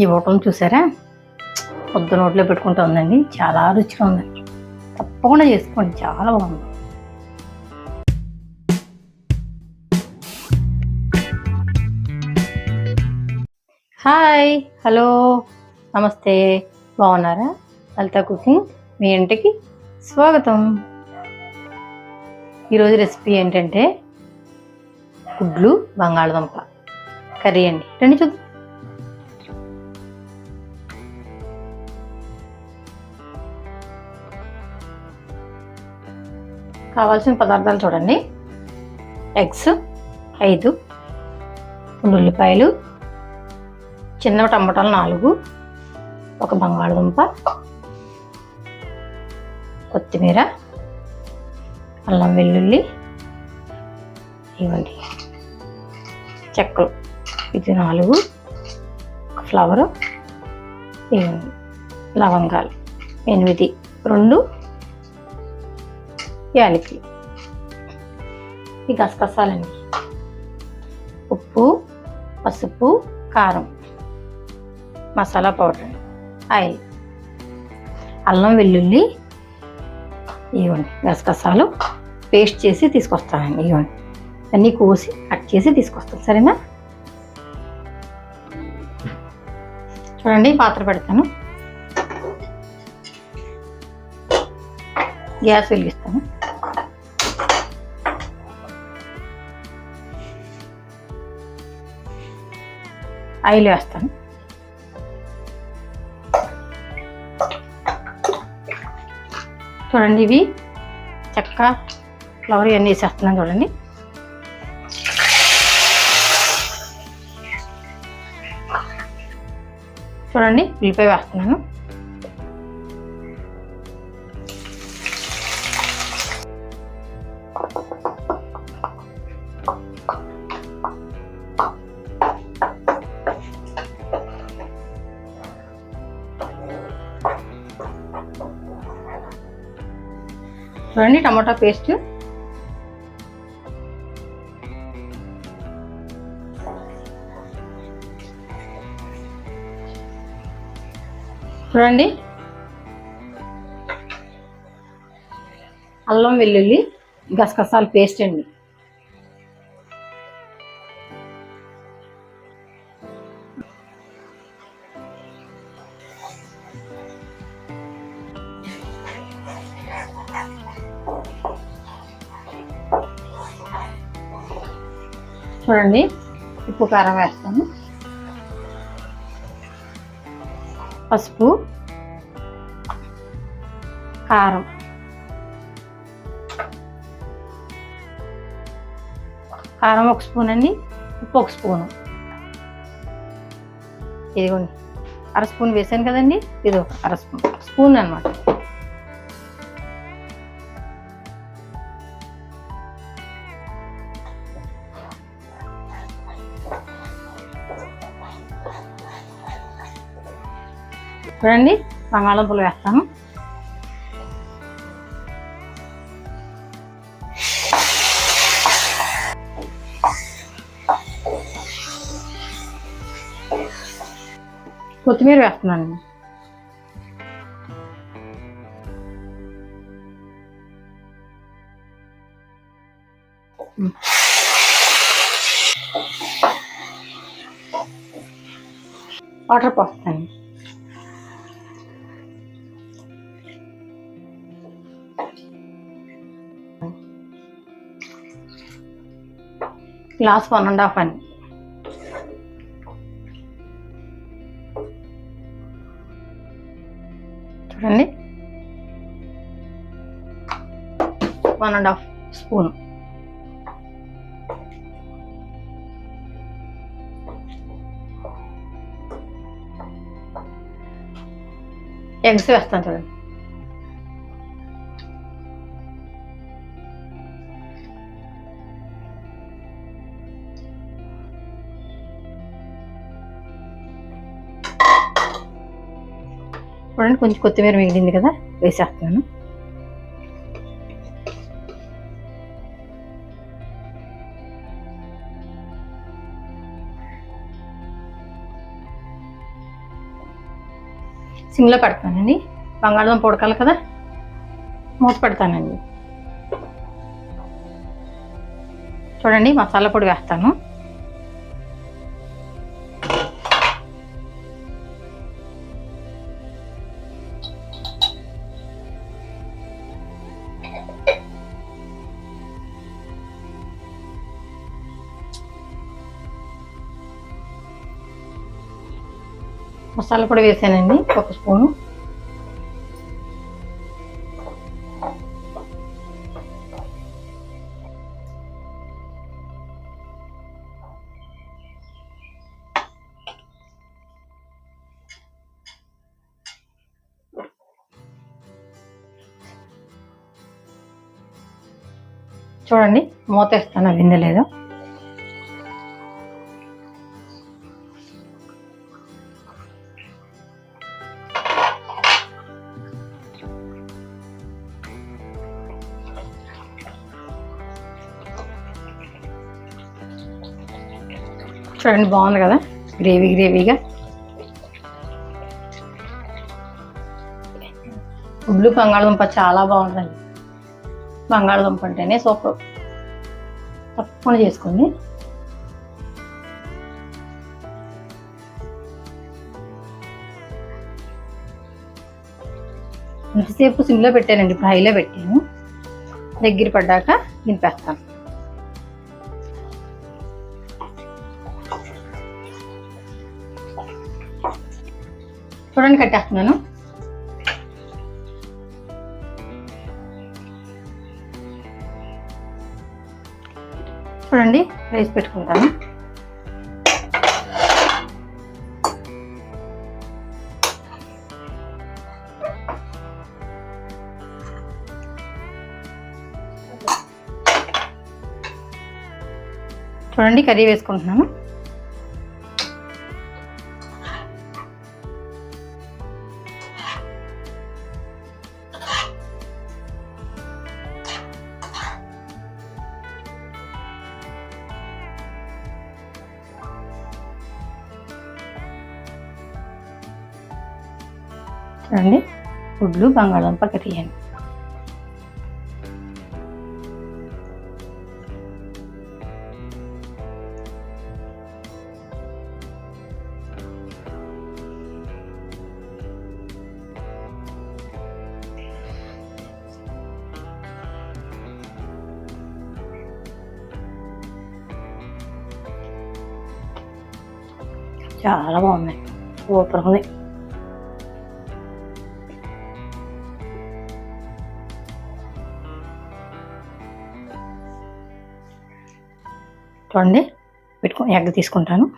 ఈ ఓటం చూసారా? పొద్దు నోట్లో పెట్టుకుంటూ ఉందండి. చాలా రుచిగా ఉందండి తప్పకుండా చేసుకోండి. చాలా బాగుంది. హాయ్. హలో. నమస్తే. బాగున్నారా? లలిత కుకింగ్ మీ ఇంటికి స్వాగతం. ఈరోజు రెసిపీ ఏంటంటే గుడ్లు బంగాళదుంప. కర్రీ అండి. రండి చూద్దాం. కావాల్సిన పదార్థాలు చూడండి. ఎగ్స్ ఐదు రెండు ఉల్లిపాయలు చిన్న టమాటాలు నాలుగు ఒక బంగాళదుంప కొత్తిమీర అల్లం వెల్లుల్లి ఇవ్వండి. చెక్కలు ఇది నాలుగు ఒక ఫ్లవరు ఇవ్వండి. లవంగాలు ఎనిమిది రెండు యాలకులు ఈ గసగసాలండి ఉప్పు పసుపు కారం. Masala powder oil. అల్లం వెల్లుల్లి ఇవ్వండి. గసగసాలు పేస్ట్ చేసి తీసుకొస్తానండి. ఇవ్వండి. అన్నీ కోసి కట్ చేసి తీసుకొస్తాను సరేనా? చూడండి పాత్ర పెడతాను. గ్యాస్ వెలిగిస్తాను. ఆయిల్ వేస్తాను. చూడండి ఇవి చెక్క ఫ్లవర్ ఇవన్నీ వేసేస్తున్నాను చూడండి. చూడండి ఉల్లిపాయ వేస్తున్నాను. చూడండి టమాటా పేస్ట్. చూడండి. అల్లం వెల్లుల్లి గసగసాల పేస్ట్ అండి. చూడండి ఉప్పు కారం వేస్తాను. పసుపు కారం. కారం ఒక స్పూన్ అండి ఉప్పు ఒక స్పూను. ఇదిగోండి అర స్పూన్ వేసాను కదండి ఇది ఒక అర స్పూన్ స్పూన్ అనమాట చూడండి బంగాళదుంపలు వేస్తాను కొత్తిమీర వేస్తున్నాను వాటర్ పోస్తాను గ్లాస్ వన్ అండ్ హాఫ్ అని చూడండి. One and half spoon eggs వేస్తాను చూడండి. చూడండి కొంచెం కొత్తిమీర మిగిలింది కదా వేసేస్తున్నాను. సిమ్లో పెడతానండి. బంగాళదుంప ఉడకాలి కదా మూత పెడతానండి. చూడండి మసాలా పొడి వేస్తాను. మసాలా పొడి వేసానండి ఒక స్పూను. చూడండి మూత వేస్తాను అవిందో చూడండి బాగుంది కదా? గ్రేవీ గ్రేవీగా గుడ్లు బంగాళదుంప చాలా బాగుంటుంది. బంగాళదుంప అంటేనే సూపర్. తప్పకుండా చేసుకోండి. ఎంతసేపు సిమ్లో పెట్టానండి ఇప్పుడు హైలో పెట్టాను. దగ్గర పడ్డాక దింపేస్తాను. చూడండి కట్టేస్తున్నాను. చూడండి రైస్ పెట్టుకుంటాను. చూడండి కర్రీ వేసుకుంటున్నాను. చూడండి గుడ్లు బంగాళదుంప కర్రీ అండి చాలా బాగుంది సూపర్ ఉంది చూడండి. పెట్టుకో ఎగ్ తీసుకుంటాను.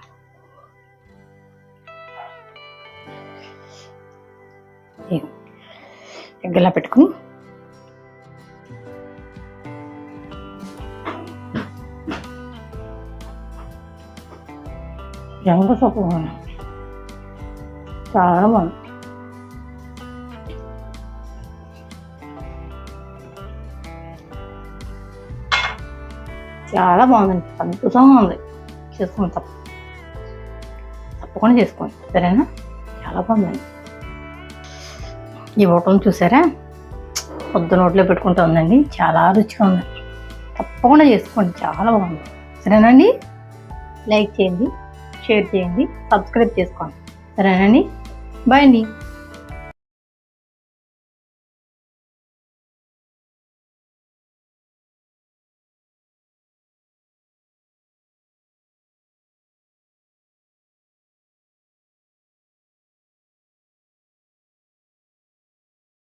ఇదిగో. ఎగ్ ఇలా పెట్టుకుని. రంగు సొప్పు చాలా బాగుంది. చాలా బాగుందండి. అద్భుతంగా ఉంది. చేసుకోండి తప్ప తప్పకుండా చేసుకోండి. సరేనా? చాలా బాగుందండి. ఈ హోటల్ చూసారా? పొద్దు నోట్లో పెట్టుకుంటూ ఉందండి. చాలా రుచిగా ఉందండి తప్పకుండా చేసుకోండి. చాలా బాగుంది. సరేనండి లైక్ చేయండి షేర్ చేయండి సబ్స్క్రైబ్ చేసుకోండి. సరేనండి బాయ్ అండి.